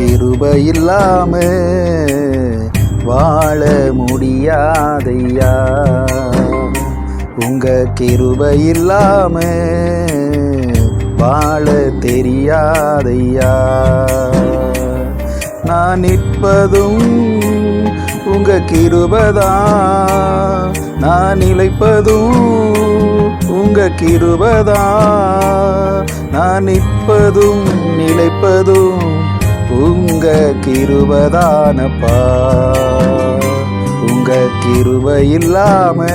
கிருபை இல்லாம வாழ முடியாதையா? உங்க கிருபையில்லாம வாழ தெரியாதையா? நான் நிற்பதும் உங்க கிருபதான் நான் நிலைப்பதும் உங்க கிருபதான் நான் நிற்பதும் நிலைப்பதும் உங்க கிருபதானப்பா உங்க கிருப இல்லாம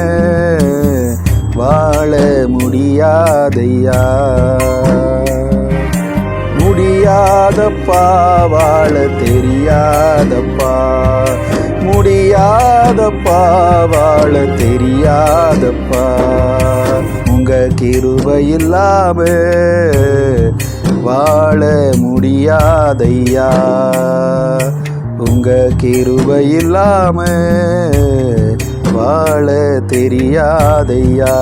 வாழ முடியாதையா. முடியாதப்பா வாழ தெரியாதப்பா. முடியாதப்பா வாழ தெரியாதப்பா. உங்க கிருப இல்லாம வாழ முடியாதையா? உங்க கிருபை இல்லாம வாழ தெரியாதையா?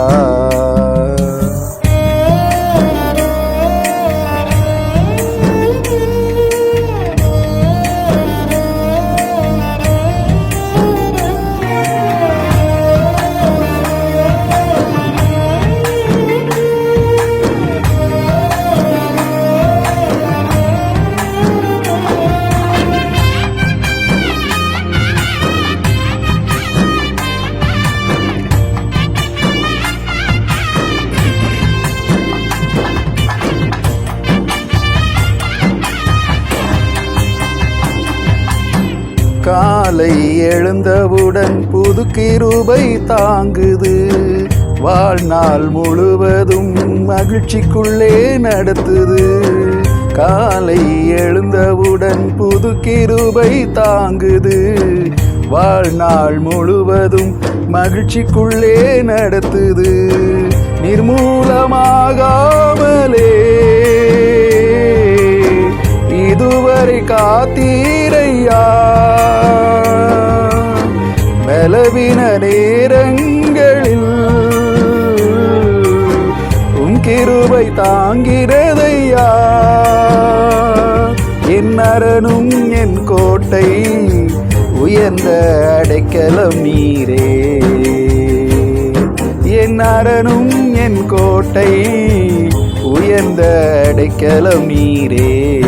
காலை எழுந்தவுடன் புது கிருபை தாங்குது. வாழ்நாள் முழுவதும் மகிழ்ச்சிக்குள்ளே நடத்துது. காலை எழுந்தவுடன் புது கிருபை தாங்குது. வாழ்நாள் முழுவதும் மகிழ்ச்சிக்குள்ளே நடத்துது. நிர்மூலமாகாமலே இதுவரை காத்தீரையா? மெலவின நேரங்களில் உன் கிருபை தாங்கிறதையா? என் அரணும் என் கோட்டை உயர்ந்த அடைக்கலம் நீரே. என் அரணும் என் கோட்டை உயர்ந்த அடைக்கலம் நீரே.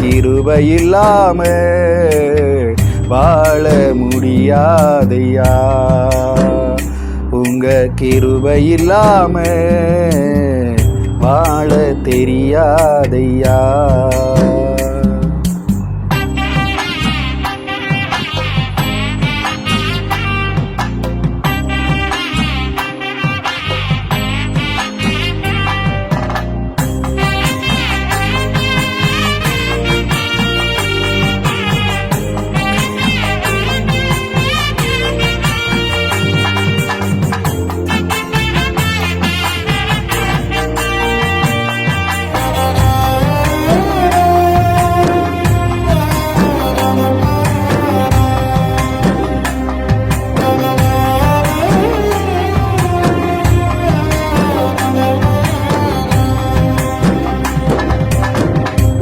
கிருபை இல்லாம வாழ முடியாதையா? உங்க கிருபை இல்லாம வாழ தெரியாதையா?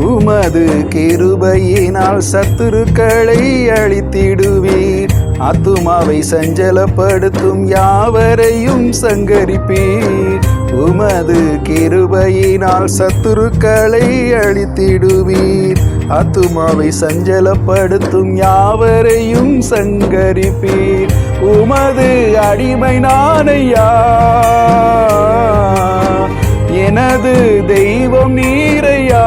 உமது கிருபையினால் சத்துருக்களை அழித்திடுவீர். ஆத்துமாவை சஞ்சலப்படுத்தும் யாவரையும் சங்கரிப்பீர். உமது கிருபையினால் சத்துருக்களை அழித்திடுவீர். ஆத்துமாவை சஞ்சலப்படுத்தும் யாவரையும் சங்கரிப்பீர். உமது அடிமை நானையா? எனது தெய்வம் நீரையா?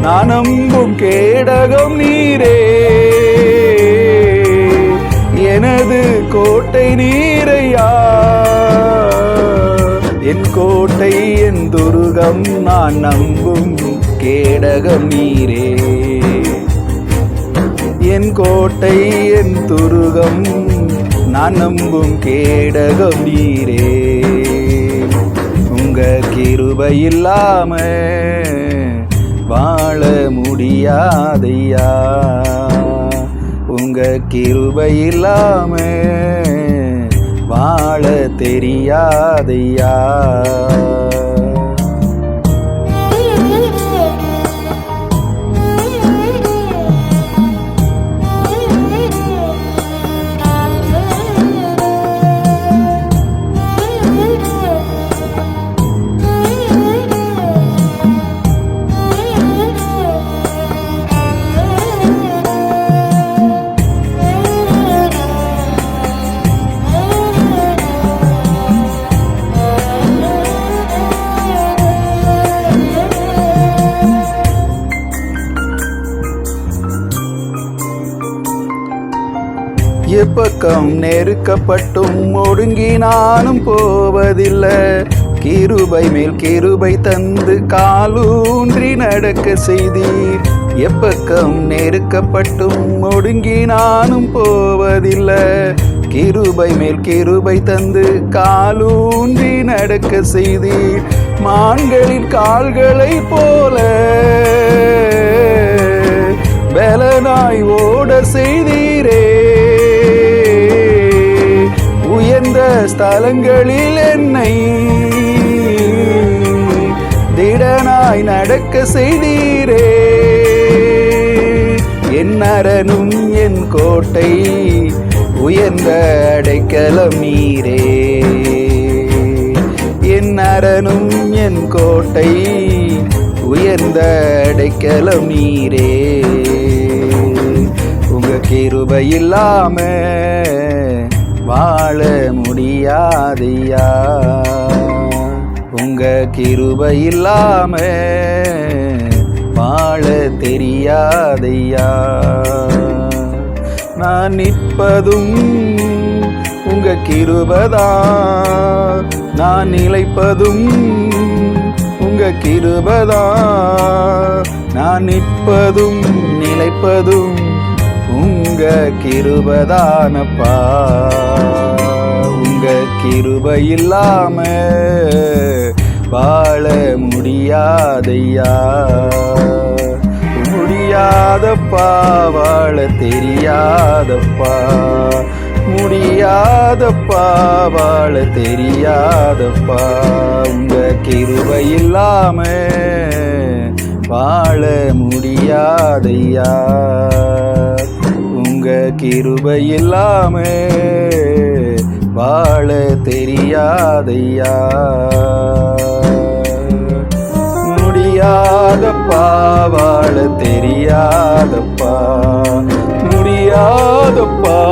நான் நம்பும் கேடகம் நீரே. எனது கோட்டை நீரையா? என் கோட்டை என் துருகம் நான் நம்பும் கேடகம் நீரே. என் கோட்டை என் துருகம் நான் நம்பும் கேடகம் நீரே. உங்க கிருபை இல்லாம வாழ முடியாதையா? உங்க கிருபை இல்லாம வாழ தெரியாதையா? எப்பக்கம் நெருக்கப்பட்டும் ஒடுங்கி நானும் போவதில்லை. கிருபை மேல் கிருபை தந்து காலூன்றி நடக்க செய்தீர். எப்பக்கம் நெருக்கப்பட்டும் ஒடுங்கி நானும் போவதில்லை. கிருபை மேல் கிருபை தந்து காலூன்றி நடக்க செய்தீர். மான்களின் கால்களை போல பலனாய் ஓட செய்தீர். ஸ்தலங்களில் என்னை திடனாய் நடக்க செய்தீரே. என் அரணும் என் கோட்டை உயர்ந்த அடைக்கலம் நீரே. என் அரணும் என் கோட்டை உயர்ந்த அடைக்கலம் நீரே. உங்க கிருபை இல்லாம வாழ முடியாதையா? உங்க கிருப இல்லாம வாழ தெரியாதையா? நான் நிற்பதும் உங்க கிருபதா? நான் நிலைப்பதும் உங்க கிருபதா? நான் நிற்பதும் நிலைப்பதும் உங்க கிருபதானப்பா. உங்க கிருப இல்லாம வாழ முடியாதையா. முடியாதப்பா வாழ தெரியாதப்பா. முடியாதப்பா வாழ தெரியாதப்பா. உங்க கிருப இல்லாம வாழ முடியாதையா. கிருபை இல்லாம வாழ தெரியாதையா? முடியாதப்பா வாழ தெரியாதப்பா. முடியாதப்பா